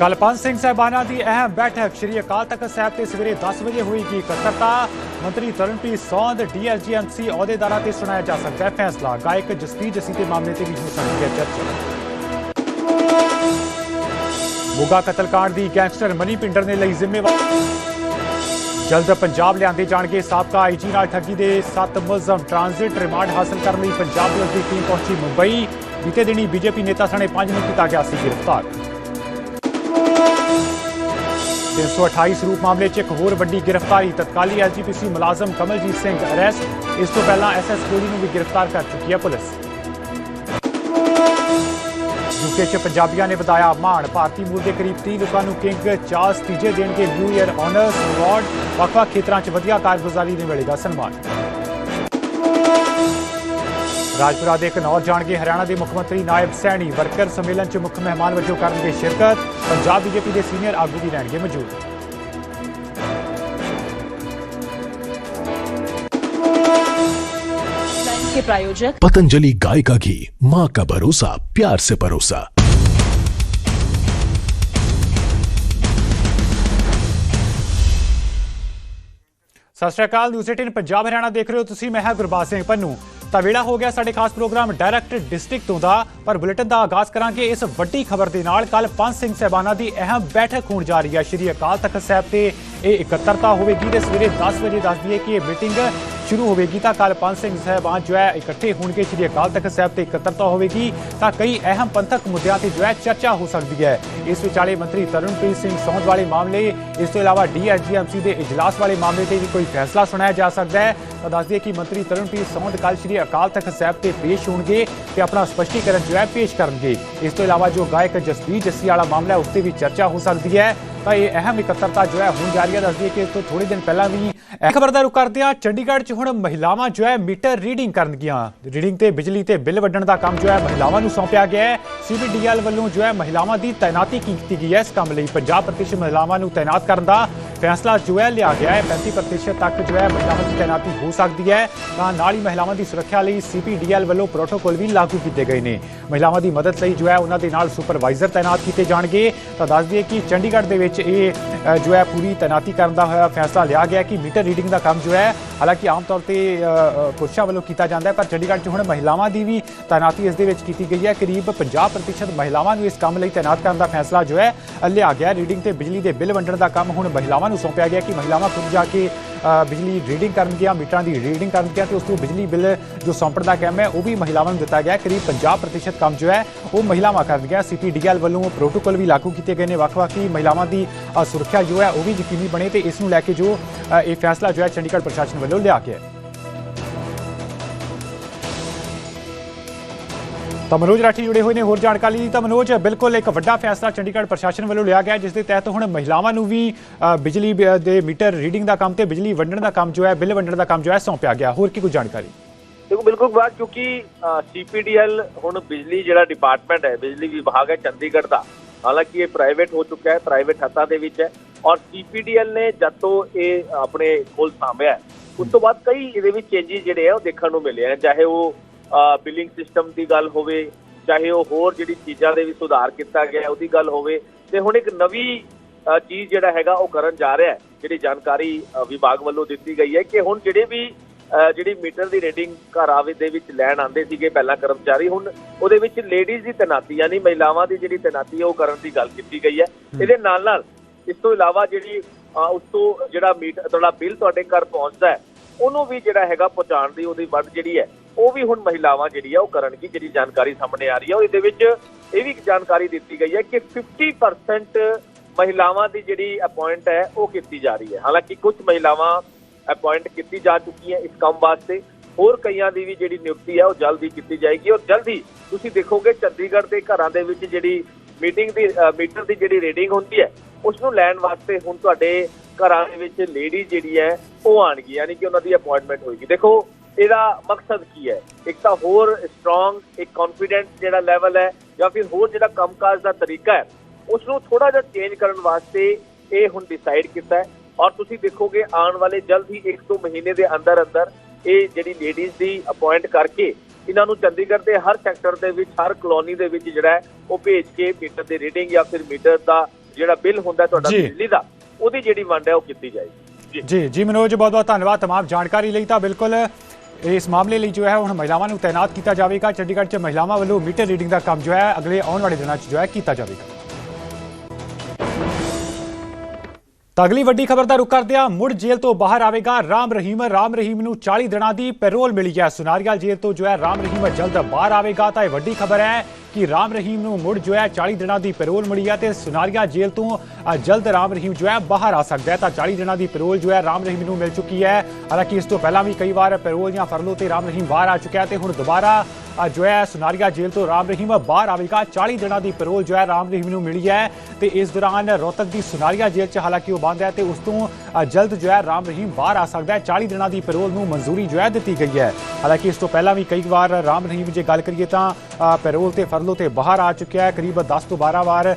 ਕਲਪੰਤ ਸਿੰਘ ਸਾਹਿਬਾਨਾਂ ਦੀ ਅਹਿਮ ਬੈਠਕ ਸ਼੍ਰੀ ਅਕਾਲ ਤਖਤ ਸਾਹਿਬ ਤੇ ਸਵੇਰੇ 10 ਵਜੇ ਹੋਏਗੀ ਇਕੱਤਰਤਾ। ਮੰਤਰੀ ਤਰਨਪ੍ਰੀਤ ਸੌਂਦ ਡੀਐਲਜੀਐਮਸੀ ਅਹੁਦੇਦਾਰਾਂ ਤੇ ਸੁਣਾਇਆ ਜਾ ਸਕਦਾ ਹੈ ਫੈਸਲਾ। ਗਾਇਕ ਜਸਪੀਰ ਜਸੀ ਦੇ ਮਾਮਲੇ ਤੇ ਵੀ ਹੋ ਸਕਦੀ ਹੈ ਚਰਚਾ। ਮੋਗਾ ਕਤਲकांड ਦੀ ਗੈਂਗਸਟਰ ਮਨੀ ਪਿੰਡਰ ਨੇ ਲਈ ਜ਼ਿੰਮੇਵਾਰੀ। ਜਲਦ ਪੰਜਾਬ ਲਿਆਂਦੇ ਜਾਣਗੇ ਸਾਬਕਾ ਆਈਜੀ ਨਾਲ ਠੱਗੀ ਦੇ 7 ਮੁਲਜ਼ਮ। ਟ੍ਰਾਂਜ਼ਿਟ ਰਿਮਾਂਡ ਹਾਸਲ ਕਰਨ ਲਈ ਪੰਜਾਬ ਪੁਲਿਸ ਦੀ ਟੀਮ ਪਹੁੰਚੀ ਮੁੰਬਈ। ਬੀਤੇ ਦਿਨੀ ਬੀਜੇਪੀ ਨੇਤਾ ਸਣੇ 5 ਨੂੰ ਕੀਤਾ ਗਿਆ ਸੀ ਗ੍ਰਿਫਤਾਰ। 328 ਸਰੂਪ ਮਾਮਲੇ 'ਚ ਇੱਕ ਹੋਰ ਵੱਡੀ ਗ੍ਰਿਫਤਾਰੀ, ਤਤਕਾਲੀ ਐਲਜੀਪੀਸੀ ਮੁਲਾਜ਼ਮ ਕਮਲਜੀਤ ਸਿੰਘ ਅਰੈਸਟ, ਇਸ ਤੋਂ ਪਹਿਲਾਂ ਐਸਐਸ ਕੋਲੀ ਨੂੰ ਵੀ ਗ੍ਰਿਫਤਾਰ ਕਰ ਚੁੱਕੀ ਹੈ ਪੁਲਿਸ। ਯੂਕੇ 'ਚ ਪੰਜਾਬੀਆਂ ਨੇ ਵਧਾਇਆ ਮਾਣ, ਭਾਰਤੀ ਮੂਲ ਦੇ ਕਰੀਬ 30 ਲੋਕਾਂ ਨੂੰ ਕਿੰਗ ਚਾਰਲਸ ਤੀਜੇ ਦੇਣਗੇ ਨਿਊ ਇਅਰ ਆਨਰਸ ਅਵਾਰਡ, ਵੱਖ-ਵੱਖ ਖੇਤਰਾਂ 'ਚ ਵਧੀਆ ਕਾਰਗੁਜ਼ਾਰੀ ਨੂੰ ਮਿਲੇਗਾ ਸਨਮਾਨ। ਰਾਜਪੁਰਾ ਦੇ ਕਨੌਰ ਜਾਣਗੇ ਹਰਿਆਣਾ ਦੇ ਮੁੱਖ ਮੰਤਰੀ ਨਾਇਬ ਸੈਣੀ ਵਰਕਰ ਸੰਮੇਲਨ 'ਚ ਮੁੱਖ ਮਹਿਮਾਨ ਵਜੋਂ ਕਰਨਗੇ ਸ਼ਿਰਕਤ ਪੰਜਾਬ ਬੀਜੇਪੀ ਦੇ ਸੀਨੀਅਰ ਆਗੂ ਵੀ ਰਹਿਣਗੇ ਮੌਜੂਦ के प्रायोजक पतंजलि गाय का घी माँ का भरोसा प्यार से परोसा ਸਤਿ ਸ਼੍ਰੀ ਅਕਾਲ ਨਿਊਜ਼ 18 ਪੰਜਾਬ ਹਰਿਆਣਾ ਦੇਖ ਰਹੇ ਹੋ ਤੁਸੀਂ ਮੈਂ ਹਾਂ ਗੁਰਬਾਜ ਸਿੰਘ ਪੰਨੂ ਤਾਂ ਵੇਲਾ ਹੋ ਗਿਆ ਸਾਡੇ ਖਾਸ ਪ੍ਰੋਗਰਾਮ ਡਾਇਰੈਕਟ ਡਿਸਟ੍ਰਿਕਟ ਤੋਂ ਦਾ, ਪਰ ਬੁਲੇਟਿਨ ਦਾ ਆਗਾਜ਼ ਕਰਾਂਗੇ ਇਸ ਵੱਡੀ ਖਬਰ ਦੇ ਨਾਲ। ਕੱਲ ਪੰਜ ਸਿੰਘ ਸਹਿਬਾਨਾਂ ਦੀ ਅਹਿਮ ਬੈਠਕ ਹੋਣ ਜਾ ਰਹੀ ਹੈ। ਸ਼੍ਰੀ ਅਕਾਲ ਤਖਤ ਸਾਹਿਬ ਤੇ ਇਹ ਇਕੱਤਰਤਾ ਹੋਵੇਗੀ ਤੇ ਸਵੇਰੇ 10 ਵਜੇ ਦੱਸ ਦਈਏ ਕਿ ਇਹ ਮੀਟਿੰਗ ਸ਼ੁਰੂ ਹੋਵੇਗੀ। ਤਾਂ ਕੱਲ ਪੰਜ ਸਿੰਘ ਸਾਹਿਬਾਨ ਜੋ ਹੈ ਇਕੱਠੇ ਹੋਣਗੇ। ਸ਼੍ਰੀ ਅਕਾਲ ਤਖਤ ਸਾਹਿਬ ਤੇ ਇਕੱਤਰਤਾ ਹੋਵੇਗੀ। ਤਾਂ ਕਈ ਅਹਿਮ ਪੰਥਕ ਮੁੱਦਿਆਂ ਤੇ ਜੋ ਹੈ ਚਰਚਾ ਹੋ ਸਕਦੀ ਹੈ। ਇਸ ਵਿਚਾਲੇ ਮੰਤਰੀ ਤਰਨਪ੍ਰੀਤ ਸਿੰਘ ਸੌਂਦ ਵਾਲੇ ਮਾਮਲੇ, ਇਸ ਤੋਂ ਇਲਾਵਾ ਡੀਐਸਜੀਐਮਸੀ ਦੇ ਇਜਲਾਸ ਵਾਲੇ ਮਾਮਲੇ ਤੇ ਵੀ ਕੋਈ ਫੈਸਲਾ ਸੁਣਾਇਆ ਜਾ ਸਕਦਾ ਹੈ। ਤਾਂ ਦੱਸ ਦਈਏ ਕਿ ਮੰਤਰੀ ਤਰਨਪ੍ਰੀਤ ਸੌਂਦ ਕੱਲ ਸ਼੍ਰੀ ਅਕਾਲ ਤਖਤ ਸਾਹਿਬ ਤੇ ਪੇਸ਼ ਹੋਣਗੇ ਤੇ ਆਪਣਾ ਸਪਸ਼ਟੀਕਰਨ ਜੋ ਹੈ ਪੇਸ਼ ਕਰਨਗੇ। ਇਸ ਤੋਂ ਇਲਾਵਾ ਜੋ ਗਾਇਕ ਜਸਬੀਰ ਜੱਸੀ ਵਾਲਾ ਮਾਮਲਾ ਉਸ ਤੇ ਵੀ ਚਰਚਾ ਹੋ ਸਕਦੀ ਹੈ। ਤਾਂ ਇਹ ਅਹਿਮ ਇਕੱਤਰਤਾ ਜੋ ਹੈ ਹੁਣ ਜਾਰੀ ਹੈ, ਦੱਸਦੀ ਕਿ ਇਸ ਤੋਂ ਥੋੜੇ ਦਿਨ ਪਹਿਲਾਂ ਵੀ, ਇਹ ਖਬਰ ਦਾ ਰੁਕ ਕਰਦੇ ਹਾਂ ਚੰਡੀਗੜ੍ਹ 'ਚ ਹੁਣ ਮਹਿਲਾਵਾਂ ਜੋ ਹੈ ਮੀਟਰ ਰੀਡਿੰਗ ਕਰਨਗੀਆਂ। ਰੀਡਿੰਗ ਤੇ ਬਿਜਲੀ ਤੇ ਬਿੱਲ ਵੱਢਣ ਦਾ ਕੰਮ ਜੋ ਹੈ ਮਹਿਲਾਵਾਂ ਨੂੰ ਸੌਂਪਿਆ ਗਿਆ ਹੈ। ਸੀਬੀਡੀਐਲ ਵੱਲੋਂ ਜੋ ਹੈ ਮਹਿਲਾਵਾਂ ਦੀ ਤਾਇਨਾਤੀ ਕੀਤੀ ਗਈ ਹੈ ਇਸ ਕੰਮ ਲਈ 50% ਮਹਿਲਾਵਾਂ ਨੂੰ ਤਾਇਨਾਤ ਕਰਨ ਦਾ ਫੈਸਲਾ ਜੋ ਹੈ ਲਿਆ ਗਿਆ ਹੈ 35% ਤੱਕ ਜੋ ਹੈ ਮਹਿਲਾਵਾਂ ਦੀ ਤਾਇਨਾਤੀ ਹੋ ਸਕਦੀ ਹੈ। ਤਾਂ ਨਾਲ ਹੀ ਮਹਿਲਾਵਾਂ ਦੀ ਸੁਰੱਖਿਆ ਲਈ ਸੀਪੀਡੀਐਲ ਵੱਲੋਂ ਪ੍ਰੋਟੋਕੋਲ ਵੀ ਲਾਗੂ ਕੀਤੇ ਗਏ ਨੇ। ਮਹਿਲਾਵਾਂ ਦੀ ਮਦਦ ਲਈ ਜੋ ਹੈ ਉਹਨਾਂ ਦੇ ਨਾਲ ਸੁਪਰਵਾਈਜ਼ਰ ਤਾਇਨਾਤ ਕੀਤੇ ਜਾਣਗੇ। ਤਾਂ ਦੱਸ ਦਈਏ ਕਿ ਚੰਡੀਗੜ੍ਹ ਦੇ ਵਿੱਚ ਇਹ ਜੋ ਹੈ ਪੂਰੀ ਤਾਇਨਾਤੀ ਕਰਨ ਦਾ ਹੋਇਆ, ਫੈਸਲਾ ਲਿਆ ਗਿਆ ਕਿ ਮੀਟਰ ਰੀਡਿੰਗ ਦਾ ਕੰਮ ਜੋ ਹੈ ਹਾਲਾਂਕਿ ਆਮ ਤੌਰ ਤੇ ਪੁਰਸ਼ਾਂ ਵੱਲੋਂ ਕੀਤਾ ਜਾਂਦਾ ਹੈ, ਪਰ ਚੰਡੀਗੜ੍ਹ 'ਚ ਹੁਣ ਮਹਿਲਾਵਾਂ ਦੀ ਵੀ ਤਾਇਨਾਤੀ ਇਸ ਦੇ ਵਿੱਚ ਕੀਤੀ ਗਈ ਹੈ। ਕਰੀਬ 50% ਮਹਿਲਾਵਾਂ ਨੂੰ ਇਸ ਕੰਮ ਲਈ ਤਾਇਨਾਤ ਕਰਨ ਦਾ ਫੈਸਲਾ ਜੋ ਹੈ, ਲਿਆ ਗਿਆ ਰੀਡਿੰਗ ਤੇ ਬਿਜਲੀ ਦੇ ਬਿੱਲ ਵੰਡਣ ਦਾ ਕੰਮ ਹੁਣ ਮਹਿਲਾਵਾਂ ਨੂੰ ਸੌਂਪਿਆ ਗਿਆ ਕਿ ਮਹਿਲਾਵਾਂ ਖੁਦ ਜਾ ਕੇ ਬਿਜਲੀ ਰੀਡਿੰਗ ਕਰਨਗੀਆਂ ਮੀਟਰਾਂ ਦੀ ਰੀਡਿੰਗ ਕਰਨਗੀਆਂ ਤੇ ਉਸ ਨੂੰ ਬਿਜਲੀ ਬਿੱਲ ਜੋ ਸੌਂਪਣ ਦਾ ਕੰਮ ਹੈ, ਉਹ ਵੀ ਮਹਿਲਾਵਾਂ ਨੂੰ ਦਿੱਤਾ ਗਿਆ ਕਰੀਬ 50% ਕੰਮ ਜੋ ਹੈ, ਉਹ ਮਹਿਲਾਵਾਂ ਕਰਨਗੀਆਂ ਸੀਪੀਡੀਐਲ ਵੱਲੋਂ ਪ੍ਰੋਟੋਕੋਲ ਵੀ ਲਾਗੂ ਕੀਤੇ ਗਏ ਨੇ। ਵੱਖ-ਵੱਖ ਹੀ ਮਹਿਲਾਵਾਂ ਦੀ ਸੁਰੱਖਿਆ ਜੋ ਹੈ, ਉਹ ਵੀ ਯਕੀਨੀ ਬਣੇ ਤੇ ਇਸ ਨੂੰ ਲੈ ਕੇ ਜੋ ਇਹ ਫੈਸਲਾ ਜੋ ਹੈ, ਚੰਡੀਗੜ੍ਹ ਪ੍ਰਸ਼ਾਸਨ ਵੱਲੋਂ ਲਿਆ ਗਿਆ ਹੈ। ਤਾਂ ਮਨੋਜ ਰਾਠੀ ਜੁੜੇ ਹੋਏ ਨੇ ਹੋਰ ਜਾਣਕਾਰੀ ਲਈ ਤਾਂ ਮਨੋਜ, ਬਿਲਕੁਲ ਇੱਕ ਵੱਡਾ ਫੈਸਲਾ ਚੰਡੀਗੜ੍ਹ ਪ੍ਰਸ਼ਾਸਨ ਵੱਲੋਂ ਲਿਆ ਗਿਆ, ਜਿਸ ਦੇ ਤਹਿਤ ਹੁਣ ਮਹਿਲਾਵਾਂ ਨੂੰ ਵੀ ਬਿਜਲੀ ਦੇ ਮੀਟਰ, ਰੀਡਿੰਗ ਦਾ ਕੰਮ ਤੇ ਬਿਜਲੀ ਵੰਡਣ ਦਾ ਕੰਮ ਜੋ ਹੈ, ਬਿੱਲ ਵੰਡਣ ਦਾ ਕੰਮ ਜੋ ਹੈ, ਸੌਂਪਿਆ ਗਿਆ। ਹੋਰ ਕੀ ਕੁਝ ਜਾਣਕਾਰੀ? ਦੇਖੋ, ਬਿਲਕੁਲ ਬਾਤ ਕਿਉਂਕਿ ਸੀਪੀਡੀਐਲ ਹੁਣ ਬਿਜਲੀ ਜਿਹੜਾ ਡਿਪਾਰਟਮੈਂਟ ਹੈ, ਬਿਜਲੀ ਵਿਭਾਗ ਹੈ ਚੰਡੀਗੜ੍ਹ ਦਾ। ਹਾਲਾਂਕਿ ਇਹ ਪ੍ਰਾਈਵੇਟ ਹੋ ਚੁੱਕਾ ਹੈ ਪ੍ਰਾਈਵੇਟ ਹੱਥਾਂ ਦੇ ਵਿੱਚ ਹੈ। ਔਰ ਸੀਪੀਡੀਐਲ ਨੇ ਜਦ ਤੋਂ ਇਹ ਆਪਣੇ ਕੋਲ ਸਾਂਭਿਆ ਉਸ ਤੋਂ ਬਾਅਦ ਕਈ ਇਹਦੇ ਵਿੱਚ ਚੇਂਜਸ ਜਿਹੜੇ ਆ, ਉਹ ਦੇਖਣ ਨੂੰ ਮਿਲੇ ਆ ਚਾਹੇ ਉਹ ਬਿਲਿੰਗ ਸਿਸਟਮ ਦੀ ਗੱਲ ਹੋਵੇ ਚਾਹੇ ਉਹ ਹੋਰ ਜਿਹੜੀ ਚੀਜ਼ਾਂ ਦੇ ਵੀ ਸੁਧਾਰ ਕੀਤਾ ਗਿਆ ਉਹਦੀ ਗੱਲ ਹੋਵੇ ਤੇ ਹੁਣ ਇੱਕ ਨਵੀਂ ਚੀਜ਼ ਜਿਹੜਾ ਹੈਗਾ ਉਹ ਕਰਨ ਜਾ ਰਿਹਾ ਹੈ ਜਿਹੜੀ ਜਾਣਕਾਰੀ ਵਿਭਾਗ ਵੱਲੋਂ ਦਿੱਤੀ ਗਈ ਹੈ ਕਿ ਹੁਣ ਜਿਹੜੇ ਵੀ ਜਿਹੜੀ ਮੀਟਰ ਦੀ ਰੀਡਿੰਗ ਘਰ ਆਵੇ ਦੇ ਵਿੱਚ ਲੈਣ ਆਉਂਦੇ ਸੀਗੇ ਪਹਿਲਾਂ ਕਰਮਚਾਰੀ ਹੁਣ ਉਹਦੇ ਵਿੱਚ ਲੇਡੀਜ਼ ਦੀ ਤੈਨਾਤੀ ਯਾਨੀ ਮਹਿਲਾਵਾਂ ਦੀ ਜਿਹੜੀ ਤੈਨਾਤੀ ਹੈ ਉਹ ਕਰਨ ਦੀ ਗੱਲ ਕੀਤੀ ਗਈ ਹੈ। ਇਹਦੇ ਨਾਲ ਨਾਲ ਇਸ ਤੋਂ ਇਲਾਵਾ ਜਿਹੜੀ ਉਸ ਤੋਂ ਜਿਹੜਾ ਮੀਟਰ ਤੁਹਾਡਾ ਬਿੱਲ ਤੁਹਾਡੇ ਘਰ ਪਹੁੰਚਦਾ ਹੈ ਉਹਨੂੰ ਵੀ ਜਿਹੜਾ ਹੈਗਾ ਪਹੁੰਚਾਉਣ ਦੀ ਉਹਦੀ ਵੱਧ ਜਿਹੜੀ ਹੈ ਉਹ ਵੀ ਹੁਣ ਮਹਿਲਾਵਾਂ ਜਿਹੜੀ ਹੈ ਉਹ ਕਰਨਗੀ, ਜਿਹੜੀ ਜਾਣਕਾਰੀ ਸਾਹਮਣੇ ਆ ਰਹੀ ਹੈ ਔਰ ਇਹਦੇ ਵਿੱਚ ਇਹ ਵੀ ਜਾਣਕਾਰੀ ਦਿੱਤੀ ਗਈ ਹੈ ਕਿ 50% ਮਹਿਲਾਵਾਂ ਦੀ ਜਿਹੜੀ ਅਪਾਇੰਟ ਹੈ, ਉਹ ਕੀਤੀ ਜਾ ਰਹੀ ਹੈ। ਹਾਲਾਂਕਿ ਕੁਝ ਮਹਿਲਾਵਾਂ ਅਪਾਇੰਟ ਕੀਤੀ ਜਾ ਚੁੱਕੀ ਹੈ ਇਸ ਕੰਮ ਵਾਸਤੇ। ਹੋਰ ਕਈਆਂ ਦੀ ਵੀ ਜਿਹੜੀ ਨਿਯੁਕਤੀ ਹੈ ਉਹ ਜਲਦੀ ਕੀਤੀ ਜਾਏਗੀ। ਔਰ ਜਲਦੀ ਤੁਸੀਂ ਦੇਖੋਗੇ, ਚੰਡੀਗੜ੍ਹ ਦੇ ਘਰਾਂ ਦੇ ਵਿੱਚ ਜਿਹੜੀ ਮੀਟਿੰਗ ਦੀ ਮੀਟਰ ਦੀ ਜਿਹੜੀ ਰੀਡਿੰਗ ਹੁੰਦੀ ਹੈ ਉਸ ਨੂੰ ਲੈਣ ਵਾਸਤੇ ਹੁਣ ਤੁਹਾਡੇ ਘਰਾਂ ਦੇ ਵਿੱਚ ਲੇਡੀ ਜਿਹੜੀ ਹੈ, ਉਹ ਆਣਗੀ ਯਾਨੀ ਕਿ ਉਹਨਾਂ ਦੀ ਅਪਾਇੰਟਮੈਂਟ ਹੋਏਗੀ। ਦੇਖੋ ਇਹਦਾ ਮਕਸਦ ਕੀ ਹੈ ਇੱਕ ਤਾਂ ਹੋਰ ਸਟਰੋਂਗ ਇੱਕ ਕੌਨਫੀਡੈਂਸ ਜਿਹੜਾ ਲੈਵਲ ਹੈ ਜਾਂ ਫਿਰ ਹੋਰ ਜਿਹੜਾ ਕੰਮਕਾਜ ਦਾ ਤਰੀਕਾ ਹੈ ਉਸ ਨੂੰ ਥੋੜਾ ਜਿਹਾ ਚੇਂਜ ਕਰਨ ਵਾਸਤੇ ਇਹ ਹੁਣ ਡਿਸਾਈਡ ਕੀਤਾ ਹੈ ਔਰ ਤੁਸੀਂ ਦੇਖੋਗੇ ਆਉਣ ਵਾਲੇ ਜਲਦ ਹੀ 1-2 ਮਹੀਨੇ ਦੇ ਅੰਦਰ ਅੰਦਰ ਇਹ ਜਿਹੜੀ ਲੇਡੀਜ਼ ਦੀ ਅਪਾਇੰਟ ਕਰਕੇ ਇਹਨਾਂ ਨੂੰ ਚੰਡੀਗੜ੍ਹ ਦੇ ਹਰ ਸੈਕਟਰ ਦੇ ਵਿੱਚ ਹਰ ਕਲੋਨੀ ਦੇ ਵਿੱਚ ਜਿਹੜਾ ਹੈ ਉਹ ਭੇਜ ਕੇ ਮੀਟਰ ਦੀ ਰੀਡਿੰਗ ਜਾਂ ਫਿਰ ਮੀਟਰ ਦਾ ਜਿਹੜਾ ਬਿੱਲ ਹੁੰਦਾ ਹੈ ਤੁਹਾਡਾ ਜੀ। ਬਿਜਲੀ ਦਾ ਉਹਦੀ ਜਿਹੜੀ ਵੰਡ ਹੈ ਉਹ ਕੀਤੀ ਜਾਏਗੀ ਜੀ ਜੀ ਜੀ ਮਨੋਜ ਬਹੁਤ ਬਹੁਤ ਧੰਨਵਾਦ तमाम ਜਾਣਕਾਰੀ ਲਈ ਤਾਂ ਬਿਲਕੁਲ ਇਸ ਮਾਮਲੇ ਲਈ ਜੋ ਹੈ ਹੁਣ ਮਹਿਲਾਵਾਂ ਨੂੰ ਤਾਇਨਾਤ ਕੀਤਾ ਜਾਵੇਗਾ। ਚੰਡੀਗੜ੍ਹ 'ਚ ਮਹਿਲਾਵਾਂ ਵੱਲੋਂ ਮੀਟਰ ਰੀਡਿੰਗ ਦਾ ਕੰਮ ਜੋ ਹੈ ਅਗਲੇ ਆਉਣ ਵਾਲੇ ਦਿਨਾਂ 'ਚ ਜੋ ਹੈ ਕੀਤਾ ਜਾਵੇਗਾ। ਤਾਂ ਅਗਲੀ ਵੱਡੀ ਖਬਰ ਦਾ ਰੁਖ ਕਰਦੇ ਹਾਂ ਮੁੜ ਜੇਲ੍ਹ ਤੋਂ ਬਾਹਰ ਆਵੇਗਾ ਰਾਮ ਰਹੀਮ। ਰਾਮ ਰਹੀਮ ਨੂੰ 40 ਦਿਨਾਂ ਦੀ ਪੈਰੋਲ ਮਿਲੀ ਹੈ। ਸੁਨਾਰੀਆਲ ਜੇਲ੍ਹ ਤੋਂ ਜੋ ਹੈ ਰਾਮ ਰਹੀਮ ਜਲਦ ਬਾਹਰ ਆਵੇਗਾ। ਤਾਂ ਇਹ ਵੱਡੀ ਖਬਰ ਹੈ ਕਿ ਰਾਮ ਰਹੀਮ ਨੂੰ ਮੁੜ ਜੋ ਹੈ 40 ਦਿਨਾਂ ਦੀ ਪੈਰੋਲ ਮਿਲੀ ਹੈ ਤੇ ਸੁਨਾਰੀਆ ਜੇਲ੍ਹ ਤੋਂ ਜਲਦ ਰਾਮ ਰਹੀਮ ਜੋ ਹੈ ਬਾਹਰ ਆ ਸਕਦਾ ਹੈ। ਤਾਂ 40 ਦਿਨਾਂ ਦੀ ਪੈਰੋਲ ਜੋ ਹੈ ਰਾਮ ਰਹੀਮ ਨੂੰ ਮਿਲ ਚੁੱਕੀ ਹੈ। ਹਾਲਾਂਕਿ ਇਸ ਤੋਂ ਪਹਿਲਾਂ ਵੀ ਕਈ ਵਾਰ ਪੈਰੋਲ ਜਾਂ ਫਰਲੋ ਤੇ ਰਾਮ ਰਹੀਮ ਬਾਹਰ ਆ ਚੁੱਕਿਆ ਹੈ ਤੇ ਹੁਣ ਦੁਬਾਰਾ ਜੋ ਹੈ ਸੁਨਾਰੀਆ ਜੇਲ੍ਹ ਤੋਂ ਰਾਮ ਰਹੀਮ ਬਾਹਰ ਆਵੇਗਾ। 40 ਦਿਨਾਂ ਦੀ ਪੈਰੋਲ ਜੋ ਹੈ ਰਾਮ ਰਹੀਮ ਨੂੰ ਮਿਲੀ ਹੈ ਤੇ ਇਸ ਦੌਰਾਨ ਰੋਹਤਕ ਦੀ ਸੁਨਾਰੀਆ ਜੇਲ੍ਹ 'ਚ ਹਾਲਾਂਕਿ ਉਹ ਬੰਦ ਹੈ ਤੇ ਉਸ ਤੋਂ ਜਲਦ ਜੋ ਹੈ ਰਾਮ ਰਹੀਮ ਬਾਹਰ ਆ ਸਕਦਾ ਹੈ। 40 ਦਿਨਾਂ ਦੀ ਪੈਰੋਲ ਨੂੰ ਮਨਜ਼ੂਰੀ ਜੋ ਹੈ ਦਿੱਤੀ ਗਈ ਹੈ। ਹਾਲਾਂਕਿ ਇਸ ਤੋਂ ਪਹਿਲਾਂ ਵੀ ਕਈ ਵਾਰ ਰਾਮ ਰਹੀਮ ਜੇ ਗੱਲ ਕਰੀਏ ਤਾਂ ਪੈਰੋਲ ਤੇ ਫਰਲੋ ਤੇ ਬਾਹਰ ਆ ਚੁੱਕਿਆ ਹੈ। ਕਰੀਬ 10 ਤੋਂ 12 ਵਾਰ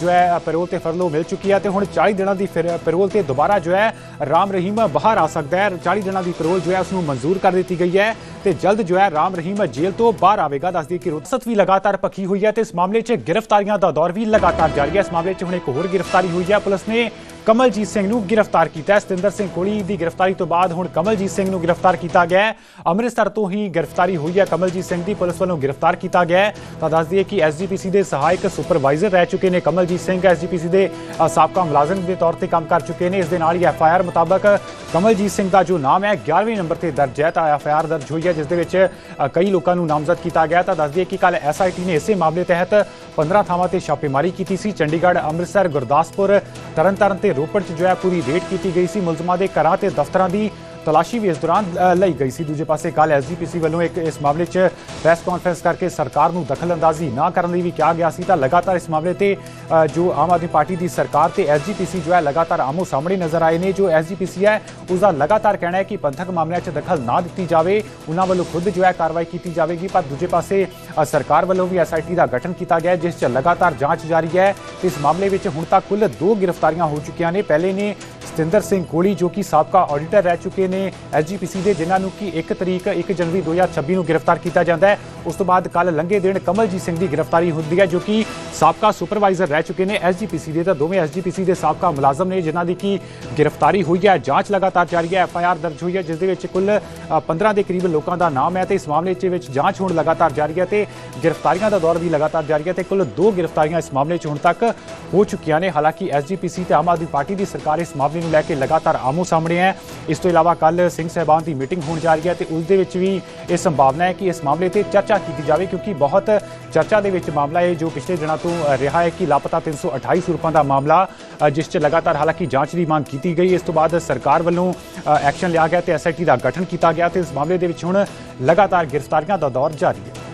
ਜੋ ਹੈ ਪੈਰੋਲ ਤੇ ਫਰਲੋ ਮਿਲ ਚੁੱਕੀ ਹੈ ਤੇ ਹੁਣ 40 ਦਿਨਾਂ ਦੀ ਫਿਰ ਪੈਰੋਲ ਤੇ ਦੁਬਾਰਾ ਜੋ ਹੈ ਰਾਮ ਰਹੀਮ ਬਾਹਰ ਆ ਸਕਦਾ ਹੈ। 40 ਦਿਨਾਂ ਦੀ ਪੈਰੋਲ ਜੋ ਹੈ ਉਸ ਨੂੰ ਮਨਜ਼ੂਰ ਕਰ ਦਿੱਤੀ ਗਈ ਹੈ ਤੇ ਜਲਦ ਜੋ ਹੈ ਰਾਮ ਰਹੀਮ ਜੇਲ੍ਹ ਤੋਂ ਬਾਹਰ ਆਵੇਗਾ, ਦੱਸਦੀ ਕਿ ਰੁਤਸਤ ਵੀ ਲਗਾਤਾਰ ਪੱਕੀ ਹੋਈ ਹੈ ਤੇ ਇਸ ਮਾਮਲੇ 'ਚ ਗ੍ਰਿਫਤਾਰੀਆਂ ਦਾ ਦੌਰ ਵੀ ਲਗਾਤਾਰ ਜਾਰੀ ਹੈ। ਇਸ ਮਾਮਲੇ 'ਚ ਹੁਣ ਇੱਕ ਹੋਰ ਗ੍ਰਿਫਤਾਰੀ ਹੋਈ ਹੈ। ਪੁਲਿਸ ਨੇ ਕਮਲਜੀਤ ਸਿੰਘ ਨੂੰ ਗ੍ਰਿਫਤਾਰ ਕੀਤਾ ਹੈ। ਸਤਿੰਦਰ ਸਿੰਘ ਕੋਲੀ ਦੀ ਗ੍ਰਿਫਤਾਰੀ ਤੋਂ ਬਾਅਦ ਹੁਣ ਕਮਲਜੀਤ ਸਿੰਘ ਨੂੰ ਗ੍ਰਿਫਤਾਰ ਕੀਤਾ ਗਿਆ ਹੈ। ਅੰਮ੍ਰਿਤਸਰ ਤੋਂ ਹੀ ਗ੍ਰਿਫਤਾਰੀ ਹੋਈ ਹੈ। ਕਮਲਜੀਤ ਸਿੰਘ ਦੀ ਪੁਲਿਸ ਵੱਲੋਂ ਗ੍ਰਿਫਤਾਰ ਕੀਤਾ ਗਿਆ ਹੈ। ਤਾਂ ਦੱਸ ਦਈਏ ਕਿ ਐਸਜੀਪੀਸੀ ਦੇ ਸਹਾਇਕ ਸੁਪਰਵਾਈਜ਼ਰ ਰਹਿ ਚੁੱਕੇ ਨੇ। ਕਮਲਜੀਤ ਸਿੰਘ ਐਸਜੀਪੀਸੀ ਦੇ ਸਾਬਕਾ ਮੁਲਾਜ਼ਮ ਦੇ ਤੌਰ ਤੇ ਕੰਮ ਕਰ ਚੁੱਕੇ ਨੇ। ਇਸ ਦੇ ਨਾਲ ਹੀ ਐਫਆਈਆਰ ਮੁਤਾਬਕ ਕਮਲਜੀਤ ਸਿੰਘ ਦਾ ਜੋ ਨਾਮ ਹੈ 11ਵੇਂ ਨੰਬਰ ਤੇ ਦਰਜ ਹੈ। ਤਾਂ ਐਫਆਈਆਰ ਦਰਜ ਹੋਈ ਹੈ, ਜਿਸ ਦੇ ਵਿੱਚ ਕਈ ਲੋਕਾਂ ਨੂੰ ਨਾਮਜ਼ਦ ਕੀਤਾ ਗਿਆ ਤਾਂ ਦੱਸ ਦਈਏ ਕਿ ਕੱਲ ਐਸਆਈਟੀ ਨੇ ਇਸੇ ਮਾਮਲੇ ਤਹਿਤ 15 ਥਾਵਾਂ ਤੇ ਛਾਪੇਮਾਰੀ ਕੀਤੀ ਸੀ। ਚੰਡੀਗੜ੍ਹ, ਅੰਮ੍ਰਿਤਸਰ, ਗੁਰਦਾਸਪੁਰ, ਤਰਨਤਾਰਨ ਤੇ ਰੋਪੜ 'ਚ ਜੋ ਹੈ ਪੂਰੀ ਰੇਡ ਕੀਤੀ ਗਈ ਸੀ। ਮੁਲਜ਼ਮਾਂ ਦੇ ਘਰਾਂ ਤੇ ਦਫ਼ਤਰਾਂ ਦੀ ਤਲਾਸ਼ੀ ਵੀ ਇਸ ਦੌਰਾਨ ਲਈ ਗਈ ਸੀ। ਦੂਜੇ ਪਾਸੇ ਕੱਲ ਐਸਜੀਪੀਸੀ ਵੱਲੋਂ ਇੱਕ ਇਸ ਮਾਮਲੇ 'ਚ ਪ੍ਰੈਸ ਕਾਨਫਰੰਸ ਕਰਕੇ ਸਰਕਾਰ ਨੂੰ ਦਖਲਅੰਦਾਜ਼ੀ ਨਾ ਕਰਨ ਲਈ ਵੀ ਕਿਹਾ ਗਿਆ ਸੀ। ਤਾਂ ਲਗਾਤਾਰ ਇਸ ਮਾਮਲੇ ਤੇ ਜੋ ਆਮ ਆਦਮੀ ਪਾਰਟੀ ਦੀ ਸਰਕਾਰ ਤੇ ਐਸਜੀਪੀਸੀ ਜੋ ਹੈ, ਲਗਾਤਾਰ ਆਮੋ ਸਾਹਮਣੇ ਨਜ਼ਰ ਆਏ ਨੇ। ਜੋ ਐਸਜੀਪੀਸੀ ਹੈ ਉਸ ਦਾ ਲਗਾਤਾਰ ਕਹਿਣਾ ਹੈ ਕਿ ਪੰਥਕ ਮਾਮਲਿਆਂ 'ਚ ਦਖਲ ਨਾ ਦਿੱਤੀ ਜਾਵੇ। ਉਹਨਾਂ ਵੱਲੋਂ ਖੁਦ ਜੋ ਹੈ ਕਾਰਵਾਈ ਕੀਤੀ ਜਾਵੇਗੀ। ਪਰ ਦੂਜੇ ਪਾਸੇ ਸਰਕਾਰ ਵੱਲੋਂ ਵੀ ਐਸਆਈਟੀ ਦਾ ਗਠਨ ਕੀਤਾ ਗਿਆ ਜਿਸ 'ਚ ਲਗਾਤਾਰ ਜਾਂਚ ਜਾਰੀ ਹੈ। ਇਸ ਮਾਮਲੇ ਵਿੱਚ ਹੁਣ ਤੱਕ ਕੁੱਲ ਦੋ ਗ੍ਰਿਫਤਾਰੀਆਂ ਹੋ ਚੁੱਕੀਆਂ ਨੇ। ਪਹਿਲੇ ਨੇ ਸਤਿੰਦਰ ਸਿੰਘ ਕੋਲੀ ਜੋ ਕਿ ਸਾਬਕਾ ਆਡੀਟਰ ਰਹਿ ਚੁੱਕੇ ਨੇ। ਐਸਜੀਪੀਸੀ ਦੇ ਜਿਨ੍ਹਾਂ ਨੂੰ ਕਿ 1 ਤਰੀਕ 1 ਜਨਵਰੀ 2026 ਨੂੰ ਗ੍ਰਿਫਤਾਰ ਕੀਤਾ ਜਾਂਦਾ ਹੈ। ਉਸ ਤੋਂ ਬਾਅਦ ਕੱਲ ਲੰਘੇ ਦਿਨ ਕਮਲਜੀਤ ਸਿੰਘ ਦੀ ਗ੍ਰਿਫਤਾਰੀ ਹੁੰਦੀ ਹੈ ਜੋ ਕਿ ਸਾਬਕਾ ਸੁਪਰਵਾਈਜ਼ਰ ਰਹਿ ਚੁੱਕੇ ਨੇ ਐਸਜੀਪੀਸੀ ਦੇ ਤਾਂ ਦੋਵੇਂ ਐਸਜੀਪੀਸੀ ਦੇ ਸਾਬਕਾ ਮੁਲਾਜ਼ਮ ਨੇ ਜਿਨ੍ਹਾਂ ਦੀ ਕਿ ਗ੍ਰਿਫਤਾਰੀ ਹੋਈ ਹੈ ਜਾਂਚ ਲਗਾਤਾਰ ਜਾਰੀ ਹੈ ਐਫਆਈਆਰ ਦਰਜ ਹੋਈ ਹੈ ਜਿਸ ਦੇ ਵਿੱਚ ਕੁੱਲ ਅ, 15 ਦੇ ਕਰੀਬ ਲੋਕਾਂ ਦਾ ਨਾਮ ਹੈ ਤੇ ਇਸ ਮਾਮਲੇ 'ਚ ਵਿੱਚ ਜਾਂਚ ਹੁਣ ਲਗਾਤਾਰ ਜਾਰੀ ਹੈ ਤੇ ਗ੍ਰਿਫਤਾਰੀਆਂ ਦਾ ਦੌਰ ਵੀ ਲਗਾਤਾਰ ਜਾਰੀ ਹੈ ਤੇ ਕੁੱਲ ਦੋ ਗ੍ਰਿਫਤਾਰੀਆਂ ਇਸ ਮਾਮਲੇ 'ਚ ਹੁਣ ਤੱਕ ਹੋ ਚੁੱਕੀਆਂ ਨੇ। ਹਾਲਾਂਕਿ ਐਸਜੀਪੀਸੀ ਤੇ ਆਮ ਆਦਮੀ ਪਾਰਟੀ ਦੀ ਸਰਕਾਰ ਇਸ ਮਾਮਲੇ ਨੂੰ ਲੈ ਕੇ ਲਗਾਤਾਰ ਆਮੋ ਸਾਹਮਣੇ ਹੈ। ਇਸ ਤੋਂ ਇਲਾਵਾ ਕੱਲ ਸਿੰਘ ਸਾਹਿਬਾਨ ਦੀ ਮੀਟਿੰਗ ਹੋਣ ਜਾ ਰਹੀ ਹੈ ਤੇ ਉਸ ਦੇ ਵਿੱਚ ਵੀ ਇਹ ਸੰਭਾਵਨਾ ਹੈ ਕਿ ਇਸ ਮਾਮਲੇ ਤੇ ਚਰਚਾ ਕੀਤੀ ਜਾਵੇ, ਕਿਉਂਕਿ ਬਹੁਤ ਚਰਚਾ ਦੇ ਵਿੱਚ ਮਾਮਲਾ ਹੈ ਜੋ ਪਿਛਲੇ ਦਿਨਾਂ ਤੋਂ ਰਿਹਾ ਹੈ ਕਿ ਲਾਪਤਾ 328 ਸਰੂਪਾਂ ਦਾ ਮਾਮਲਾ ਜਿਸ 'ਚ ਲਗਾਤਾਰ ਹਾਲਾਂਕਿ ਜਾਂਚ ਦੀ ਮੰਗ ਕੀਤੀ ਗਈ, ਇਸ ਤੋਂ ਬਾਅਦ ਸਰਕਾਰ ਵੱਲੋਂ ਐਕਸ਼ਨ ਲਿਆ ਗਿਆ ਤੇ ਐਸਆਈਟੀ ਦਾ ਗਠਨ ਕੀਤਾ ਗਿਆ ਤੇ ਇਸ ਮਾਮਲੇ ਦੇ ਵਿੱਚ ਹੁਣ ਲਗਾਤਾਰ ਗ੍ਰਿਫਤਾਰੀਆਂ ਦਾ ਦੌਰ ਜਾਰੀ ਹੈ।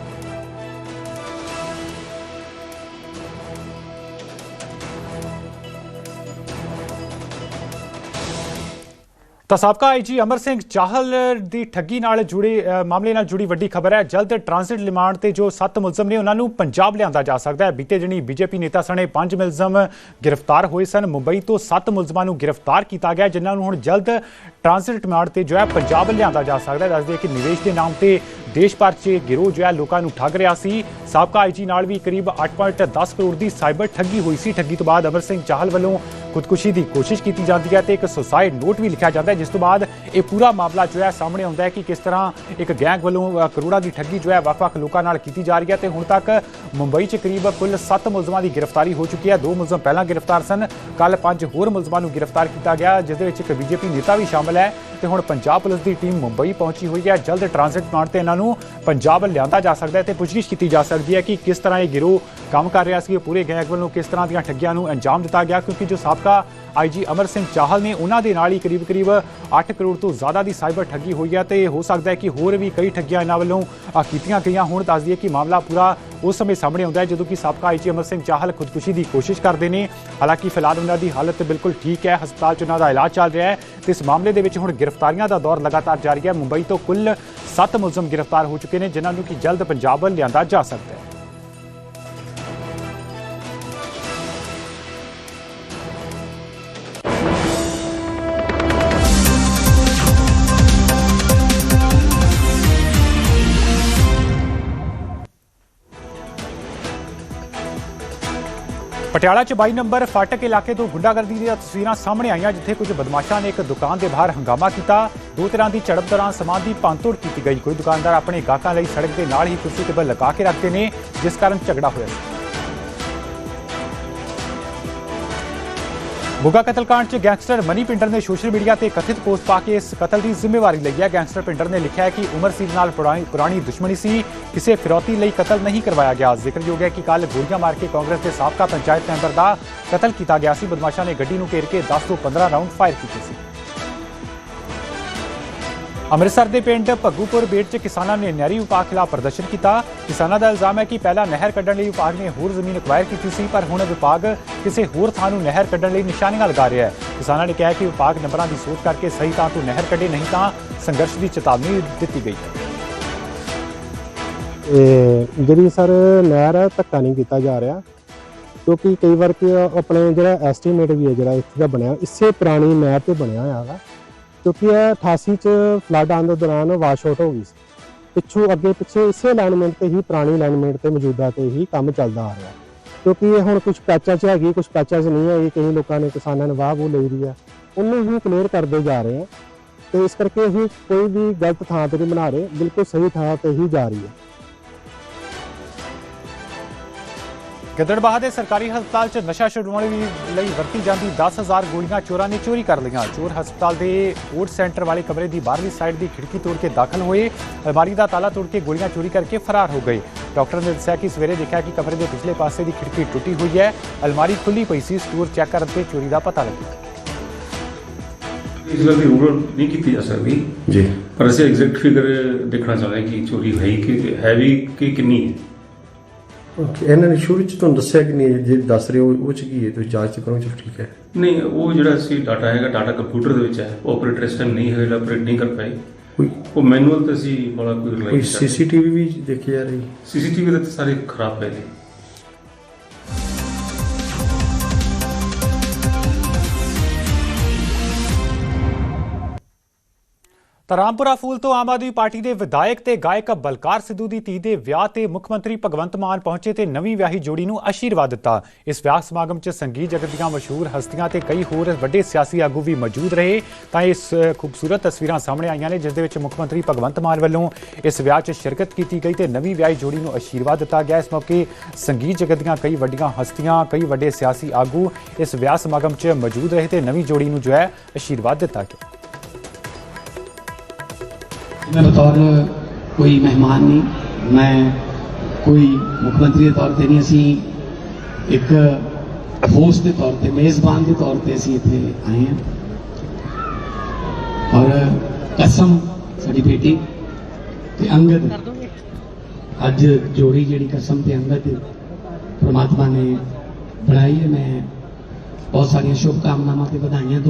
ਤਾਂ ਸਾਬਕਾ ਆਈਜੀ ਅਮਰ ਸਿੰਘ ਚਾਹਲ ਦੀ ਠੱਗੀ ਨਾਲ ਜੁੜੇ ਮਾਮਲੇ ਨਾਲ ਜੁੜੀ ਵੱਡੀ ਖਬਰ ਹੈ। ਜਲਦ ਟ੍ਰਾਂਜ਼ਿਟ ਰਿਮਾਂਡ ਤੇ ਜੋ ਸੱਤ ਮੁਲਜ਼ਮ ਨੇ, ਉਹਨਾਂ ਨੂੰ ਪੰਜਾਬ ਲਿਆਂਦਾ ਜਾ ਸਕਦਾ ਹੈ। ਬੀਤੇ ਦਿਨੀ ਬੀਜੇਪੀ ਨੇਤਾ ਸਣੇ ਪੰਜ ਮੁਲਜ਼ਮ ਗ੍ਰਿਫਤਾਰ ਹੋਏ ਸਨ। ਮੁੰਬਈ ਤੋਂ ਸੱਤ ਮੁਲਜ਼ਮਾਂ ਨੂੰ ਗ੍ਰਿਫਤਾਰ ਕੀਤਾ ਗਿਆ, ਜਿਨ੍ਹਾਂ ਨੂੰ ਹੁਣ ਜਲਦ ਟ੍ਰਾਂਜ਼ਿਟ ਰਿਮਾਂਡ ਤੇ ਜੋ ਹੈ, ਪੰਜਾਬ ਲਿਆਂਦਾ ਜਾ ਸਕਦਾ ਹੈ। ਦੱਸਦੇ ਕਿ ਨਿਵੇਸ਼ ਦੇ ਨਾਮ ਤੇ ਦੇਸ਼ ਭਰ 'ਚ ਗਿਰੋਹ ਜੋ ਹੈ ਲੋਕਾਂ ਨੂੰ ਠੱਗ ਰਿਹਾ ਸੀ। ਸਾਬਕਾ ਆਈਜੀ ਨਾਲ ਵੀ ਕਰੀਬ 8.10 ਕਰੋੜ ਦੀ ਸਾਈਬਰ ਠੱਗੀ ਹੋਈ ਸੀ। ਠੱਗੀ ਤੋਂ ਬਾਅਦ ਅਮਰ ਸਿੰਘ ਚਾਹਲ ਵੱਲੋਂ ਖੁਦਕੁਸ਼ੀ ਦੀ ਕੋਸ਼ਿਸ਼ ਕੀਤੀ ਜਾਂਦੀ ਹੈ ਤੇ ਇੱਕ ਸੁਸਾਈਡ ਨੋਟ ਵੀ ਲਿਖਿਆ ਜਾਂਦਾ ਹੈ, ਜਿਸ ਤੋਂ ਬਾਅਦ ਇਹ ਪੂਰਾ ਮਾਮਲਾ ਜੋ ਹੈ ਸਾਹਮਣੇ ਆਉਂਦਾ ਹੈ ਕਿ ਕਿਸ ਤਰ੍ਹਾਂ ਇੱਕ ਗੈਂਗ ਵੱਲੋਂ ਕਰੋੜਾਂ ਦੀ ਠੱਗੀ ਜੋ ਹੈ ਵੱਖ-ਵੱਖ ਲੋਕਾਂ ਨਾਲ ਕੀਤੀ ਜਾ ਰਹੀ ਹੈ ਤੇ ਹੁਣ ਤੱਕ ਮੁੰਬਈ 'ਚ ਕਰੀਬ ਕੁੱਲ 7 ਮੁਲਜ਼ਮਾਂ ਦੀ ਗ੍ਰਿਫਤਾਰੀ ਹੋ ਚੁੱਕੀ ਹੈ। ਦੋ ਮੁਲਜ਼ਮ ਪਹਿਲਾਂ ਗ੍ਰਿਫਤਾਰ ਸਨ। ਕੱਲ ਪੰਜ ਹੋਰ ਮੁਲਜ਼ਮਾਂ ਨੂੰ ਗ੍ਰਿਫਤਾਰ ਕੀਤਾ ਗਿਆ, ਜਿਸ ਦੇ ਵਿੱਚ ਇੱਕ ਬੀਜੇਪੀ ਨੇਤਾ ਵੀ ਸ਼ਾਮਲ ਹੈ। ਤੇ ਹੁਣ ਪੰਜਾਬ ਪੁਲਿਸ ਦੀ ਟੀਮ ਮੁੰਬਈ ਪਹੁੰਚੀ ਹੋਈ ਹੈ। ਜਲਦ ਟ੍ਰਾਂਜ਼ਿਟ ਮਾਰ ਤੇ ਇਹਨਾਂ ਨੂੰ ਪੰਜਾਬ ਲਿਆਂਦਾ ਜਾ ਸਕਦਾ ਹੈ ਤੇ ਪੁੱਛਗਿੱਛ ਕੀਤੀ ਜਾ ਸਕਦੀ ਹੈ ਕਿ ਕਿਸ ਤਰ੍ਹਾਂ ਇਹ ਗਿਰੋਹ ਕੰਮ ਕਰ ਰਿਹਾ ਸੀ ਪੂਰੇ ਗੈਂਗ ਵੱਲੋਂ ਕਿਸ ਤਰ੍ਹਾਂ ਦੀਆਂ ਠੱਗੀਆਂ ਨੂੰ ਅੰਜਾਮ ਦਿੱਤਾ ਗਿਆ, ਕਿਉਂਕਿ ਜੋ ਸਾਬਕਾ ਆਈਜੀ ਅਮਰ ਸਿੰਘ ਚਾਹਲ ਨੇ ਉਹਨਾਂ ਦੇ ਨਾਲ ਹੀ ਕਰੀਬ-ਕਰੀਬ 8 ਕਰੋੜ ਤੋਂ ਜ਼ਿਆਦਾ ਦੀ ਸਾਈਬਰ ਠੱਗੀ ਹੋਈ ਹੈ ਤੇ ਹੋ ਸਕਦਾ ਹੈ ਕਿ ਹੋਰ ਵੀ ਕਈ ਠੱਗੀਆਂ ਇਹਨਾਂ ਵੱਲੋਂ ਕੀਤੀਆਂ ਗਈਆਂ ਹੁਣ। ਦੱਸ ਦਈਏ ਕਿ ਮਾਮਲਾ ਪੂਰਾ ਉਸ ਸਮੇਂ ਸਾਹਮਣੇ ਆਉਂਦਾ ਹੈ, ਜਦੋਂ ਕਿ ਸਾਬਕਾ ਆਈਜੀ ਅਮਰ ਸਿੰਘ ਚਾਹਲ ਖੁਦਕੁਸ਼ੀ ਦੀ ਕੋਸ਼ਿਸ਼ ਕਰਦੇ ਨੇ। ਹਾਲਾਂਕਿ ਫਿਲਹਾਲ ਉਹਨਾਂ ਦੀ ਹਾਲਤ ਬਿਲਕੁਲ ਠੀਕ ਹੈ, ਹਸਪਤਾਲ 'ਚ ਉਹਨਾਂ ਦਾ ਇਲਾਜ ਚੱਲ ਰਿਹਾ ਹੈ ਤੇ ਇਸ ਮਾਮਲੇ ਦੇ ਵਿੱਚ ਹੁਣ ਗ੍ਰਿਫਤਾਰੀਆਂ ਦਾ ਦੌਰ ਲਗਾਤਾਰ ਜਾਰੀ ਹੈ। ਮੁੰਬਈ ਤੋਂ ਕੁੱਲ 7 ਮੁਲਜ਼ਮ ਗ੍ਰਿਫਤਾਰ ਹੋ ਚੁੱਕੇ ਨੇ ਜਿਨ੍ਹਾਂ ਨੂੰ ਕਿ ਜਲਦ ਪੰਜਾਬ ਵੱਲ ਲਿਆਂਦਾ ਜਾ ਸਕਦਾ ਹੈ। ਪਟਿਆਲਾ 'ਚ 22 ਨੰਬਰ ਫਾਟਕ ਇਲਾਕੇ ਤੋਂ ਗੁੰਡਾਗਰਦੀ ਦੀਆਂ ਤਸਵੀਰਾਂ ਸਾਹਮਣੇ ਆਈਆਂ, ਜਿੱਥੇ ਕੁਝ ਬਦਮਾਸ਼ਾਂ ਨੇ ਇੱਕ ਦੁਕਾਨ ਦੇ ਬਾਹਰ ਹੰਗਾਮਾ ਕੀਤਾ। ਦੋ ਤਰ੍ਹਾਂ ਦੀ ਝੜਪ ਦੌਰਾਨ ਸਮਾਨ ਦੀ ਭੰਨਤੋੜ ਕੀਤੀ ਗਈ। ਕੋਈ ਦੁਕਾਨਦਾਰ ਆਪਣੇ ਗਾਹਕਾਂ ਲਈ ਸੜਕ ਦੇ ਨਾਲ ਹੀ ਕੁਰਸੀ ਟੇਬਲ ਲਗਾ ਕੇ ਰੱਖਦੇ ਨੇ, ਜਿਸ ਕਾਰਨ ਝਗੜਾ ਹੋਇਆ ਬੁਗਾ ਕਤਲकांड 'ਚ ਗੈਂਗਸਟਰ ਮਨੀ ਪਿੰਡਰ ਨੇ ਸੋਸ਼ਲ ਮੀਡੀਆ ਤੇ ਕਥਿਤ ਪੋਸਟ ਪਾ ਕੇ ਇਸ ਕਤਲ ਦੀ ਜ਼ਿੰਮੇਵਾਰੀ ਲਈ ਹੈ। ਗੈਂਗਸਟਰ ਪਿੰਡਰ ਨੇ ਲਿਖਿਆ ਹੈ ਕਿ ਉਮਰ ਸਿੰਘ ਨਾਲ ਪੁਰਾਣੀ ਪੁਰਾਣੀ ਦੁਸ਼ਮਣੀ ਸੀ। ਕਿਸੇ ਫਿਰੌਤੀ ਲਈ ਕਤਲ ਨਹੀਂ ਕਰਵਾਇਆ ਗਿਆ। ਜ਼ਿਕਰਯੋਗ ਹੈ ਕਿ ਕੱਲ ਗੋਲੀਆਂ ਮਾਰ ਕੇ ਕਾਂਗਰਸ ਦੇ ਸਾਬਕਾ ਪੰਚਾਇਤ ਮੈਂਬਰ ਦਾ ਕਤਲ ਕੀਤਾ ਗਿਆ ਸੀ। ਬਦਮਾਸ਼ਾਂ ਨੇ ਗੱਡੀ ਨੂੰ ਘੇਰ ਕੇ 10 ਤੋਂ 15 ਰਾਉਂਡ ਫਾਇਰ ਕੀਤੇ ਸੀ। ਅੰਮ੍ਰਿਤਸਰ ਦੇ ਪਿੰਡ ਭੱਗੂਪੁਰ ਬੇਟ 'ਚ ਕਿਸਾਨਾਂ ਨੇ ਨਹਿਰੀ ਵਿਭਾਗ ਖਿਲਾਫ ਪ੍ਰਦਰਸ਼ਨ ਕੀਤਾ। ਕਿਸਾਨਾਂ ਦਾ ਇਲਜ਼ਾਮ ਹੈ ਕਿ ਪਹਿਲਾਂ ਨਹਿਰ ਕੱਢਣ ਲਈ ਵਿਭਾਗ ਨੇ ਹੋਰ ਜ਼ਮੀਨ ਅਕਵਾਇਰ ਕੀਤੀ ਸੀ, ਪਰ ਹੁਣ ਵਿਭਾਗ ਕਿਸੇ ਹੋਰ ਥਾਂ ਨੂੰ ਨਹਿਰ ਕੱਢਣ ਲਈ ਨਿਸ਼ਾਨੀਆਂ ਲਗਾ ਰਿਹਾ ਹੈ। ਕਿਸਾਨਾਂ ਨੇ ਕਿਹਾ ਕਿ ਵਿਭਾਗ ਨੰਬਰਾਂ ਦੀ ਸੋਚ ਕਰਕੇ ਸਹੀ ਥਾਂ ਤੋਂ ਨਹਿਰ ਕੱਢੇ, ਨਹੀਂ ਤਾਂ ਸੰਘਰਸ਼ ਦੀ ਚੇਤਾਵਨੀ ਦਿੱਤੀ ਗਈ ਹੈ। ਇਹ ਜਿਹੜੀ ਸਰ ਨਹਿਰ ਹੈ, ਧੱਕਾ ਨਹੀਂ ਕੀਤਾ ਜਾ ਰਿਹਾ। ਕਿਉਂਕਿ ਕਈ ਵਾਰ ਕਿ ਆਪਣੇ ਜਿਹੜਾ ਐਸਟੀਮੇਟ ਵੀ ਹੈ, ਜਿਹੜਾ ਇੱਥੇ ਦਾ ਬਣਿਆ, ਇਸੇ ਪੁਰਾਣੀ ਨਹਿਰ ਤੇ ਬਣਿਆ ਹੋਇਆ ਵਾ। ਕਿਉਂਕਿ ਇਹ 88 ਚ ਫਲੱਡ ਆਉਣ ਦੇ ਦੌਰਾਨ ਵਾਸ਼ ਆਊਟ ਹੋ ਗਈ ਸੀ। ਪਿੱਛੋਂ ਅੱਗੇ ਪਿੱਛੇ ਇਸੇ ਅਲਾਈਨਮੈਂਟ ਤੇ ਹੀ, ਪੁਰਾਣੀ ਅਲਾਈਨਮੈਂਟ ਤੇ ਮੌਜੂਦਾ ਤੇ ਹੀ ਕੰਮ ਚੱਲਦਾ ਆ ਰਿਹਾ। ਕਿਉਂਕਿ ਇਹ ਹੁਣ ਕੁਝ ਪੈਚਾਂ 'ਚ ਹੈਗੀ ਕੁਝ ਪੈਚਾਂ 'ਚ ਨਹੀਂ ਹੈਗੀ, ਕਈ ਲੋਕਾਂ ਨੇ ਕਿਸਾਨਾਂ ਨੇ ਵਾਹ ਉਹ ਲਈ ਰਹੀ ਆ। ਉਹਨੂੰ ਹੀ ਕਲੀਅਰ ਕਰਦੇ ਜਾ ਰਹੇ ਆ। ਤੇ ਇਸ ਕਰਕੇ ਅਸੀਂ ਕੋਈ ਵੀ ਗਲਤ ਥਾਂ ਤੇ ਨਹੀਂ ਬਣਾ ਰਹੇ, ਬਿਲਕੁਲ ਸਹੀ ਥਾਂ ਤੇ ਹੀ ਜਾ ਰਹੀ ਹੈ ਗਿੱਦੜਬਾਹਾ ਦੇ ਸਰਕਾਰੀ ਹਸਪਤਾਲ 'ਚ ਨਸ਼ਾ ਛੁਡਵਾਉਣ ਲਈ ਵਰਤੀ ਜਾਂਦੀ 10000 ਗੋਲੀਆਂ ਚੋਰਾਂ ਨੇ ਚੋਰੀ ਕਰ ਲਈਆਂ। ਚੋਰ ਹਸਪਤਾਲ ਦੇ ਫੂਡ ਸੈਂਟਰ ਵਾਲੇ ਕਮਰੇ ਦੀ ਬਾਹਰਲੀ ਸਾਈਡ ਦੀ ਖਿੜਕੀ ਤੋੜ ਕੇ ਦਾਖਲ ਹੋਏ। ਅਲਮਾਰੀ ਦਾ ਤਾਲਾ ਤੋੜ ਕੇ ਗੋਲੀਆਂ ਚੋਰੀ ਕਰਕੇ ਫਰਾਰ ਹੋ ਗਏ। ਡਾਕਟਰ ਨੇ ਦੱਸਿਆ ਕਿ ਸਵੇਰੇ ਦੇਖਿਆ ਕਿ ਕਮਰੇ ਦੇ ਪਿਛਲੇ ਪਾਸੇ ਦੀ ਖਿੜਕੀ ਟੁੱਟੀ ਹੋਈ ਹੈ। ਅਲਮਾਰੀ ਖੁੱਲੀ ਪਈ ਸੀ। ਸਟੋਰ ਚੈੱਕ ਕਰਨ ਤੇ ਚੋਰੀ ਦਾ ਪਤਾ ਲੱਗਿਆ। ਇਸ ਗੱਲ ਦੀ ਰੂਲ ਨਹੀਂ ਕੀਤੀ ਜਾ ਸਕਦੀ। ਜੀ। ਪਰ ਅਸੀਂ ਐਗਜ਼ੈਕਟ ਫਿਗਰ ਦੇਖਣਾ ਚਾਹੁੰਦੇ ਹਾਂ ਕਿ ਚੋਰੀ ਹੋਈ ਕਿ ਹੈ ਵੀ ਕਿ ਕਿੰਨੀ ਹੈ। ਓਕੇ ਇਹਨਾਂ ਨੇ ਸ਼ੁਰੂ ਚ ਤੁਹਾਨੂੰ ਦੱਸਿਆ ਕਿ ਨਹੀਂ ਜੇ ਦੱਸ ਰਹੇ ਹੋ ਉਹ ਚ ਕੀ ਹੈ? ਤੁਸੀਂ ਜਾਂਚ ਕਰੋ ਚਲੋ ਠੀਕ ਹੈ। ਨਹੀਂ ਉਹ ਜਿਹੜਾ ਸੀ ਡਾਟਾ ਹੈਗਾ ਡਾਟਾ ਕੰਪਿਊਟਰ ਦੇ ਵਿੱਚ ਹੈ। ਆਪਰੇਟਰ ਇਸ ਟਾਈਮ ਨਹੀਂ ਹੈਗਾ ਆਪਰੇਟ ਨਹੀਂ ਕਰ ਪਾਏ ਕੋਈ ਉਹ ਮੈਨੂਅਲ ਤੇ ਅਸੀਂ ਬੜਾ ਕੋਈ ਕੋਈ ਰਿਲਾਈ ਸੀਸੀਟੀਵੀ ਵੀ ਦੇਖੀ ਜਾ ਰਹੀ? ਸੀਸੀਟੀਵੀ ਦੇ ਤਾਂ ਸਾਰੇ ਖਰਾਬ ਪਏ ਨੇ। ਤਾਂ ਰਾਮਪੁਰਾ ਫੂਲ ਤੋਂ ਆਮ ਆਦਮੀ ਪਾਰਟੀ ਦੇ ਵਿਧਾਇਕ ਤੇ ਗਾਇਕ ਬਲਕਾਰ ਸਿੱਧੂ ਦੀ ਧੀ ਦੇ ਵਿਆਹ ਤੇ ਮੁੱਖ ਮੰਤਰੀ ਭਗਵੰਤ ਮਾਨ ਪਹੁੰਚੇ ਤੇ ਨਵੀਂ ਵਿਆਹੀ ਜੋੜੀ ਨੂੰ ਆਸ਼ੀਰਵਾਦ ਦਿੱਤਾ। ਇਸ ਵਿਆਹ ਸਮਾਗਮ 'ਚ ਸੰਗੀਤ ਜਗਤ ਦੀਆਂ ਮਸ਼ਹੂਰ ਹਸਤੀਆਂ ਤੇ ਕਈ ਹੋਰ ਵੱਡੇ ਸਿਆਸੀ ਆਗੂ ਵੀ ਮੌਜੂਦ ਰਹੇ। ਤਾਂ ਇਸ ਅ, ਖੂਬਸੂਰਤ ਤਸਵੀਰਾਂ ਸਾਹਮਣੇ ਆਈਆਂ ਨੇ ਜਿਸ ਦੇ ਵਿੱਚ ਮੁੱਖ ਮੰਤਰੀ ਭਗਵੰਤ ਮਾਨ ਵੱਲੋਂ ਇਸ ਵਿਆਹ 'ਚ ਸ਼ਿਰਕਤ ਕੀਤੀ ਗਈ ਤੇ ਨਵੀਂ ਵਿਆਹੀ ਜੋੜੀ ਨੂੰ ਆਸ਼ੀਰਵਾਦ ਦਿੱਤਾ ਗਿਆ। ਇਸ ਮੌਕੇ ਸੰਗੀਤ ਜਗਤ ਦੀਆਂ ਕਈ ਵੱਡੀਆਂ ਹਸਤੀਆਂ ਕਈ ਵੱਡੇ ਸਿਆਸੀ ਆਗੂ ਇਸ ਵਿਆਹ ਸਮਾਗਮ 'ਚ ਮੌਜੂਦ ਰਹੇ ਤੇ ਨਵੀਂ ਜੋੜੀ ਨੂੰ ਜੋ ਹੈ ਆਸ਼ੀਰਵਾਦ ਦਿੱਤਾ ਗਿਆ। मैं बतौर कोई ਮਹਿਮਾਨ ਨਹੀਂ ਮੈਂ ਕੋਈ ਮੁੱਖ ਮੰਤਰੀ ਦੇ ਤੌਰ ਤੇ ਨਹੀਂ ਅਸੀਂ ਇੱਕ ਹੋਸਟ ਦੇ ਤੌਰ ਤੇ ਮੇਜ਼ਬਾਨ ਦੇ ਤੌਰ ਤੇ ਅਸੀਂ ਇੱਥੇ ਆਏ ਹਾਂ ਔਰ ਕਸਮ ਸਾਡੀ ਬੇਟੀ ਤੇ ਅੰਗਦ ਅੱਜ ਜੋੜੀ ਜਿਹੜੀ ਕਸਮ ਤੇ ਅੰਗਦ ਪ੍ਰਮਾਤਮਾ ਨੇ ਬਣਾਈ ਹੈ ਮੈਂ ਬਹੁਤ ਸਾਰੀਆਂ ਸ਼ੁਭ ਕਾਮਨਾਵਾਂ ਤੇ ਵਧਾਈਆਂ ਦੋ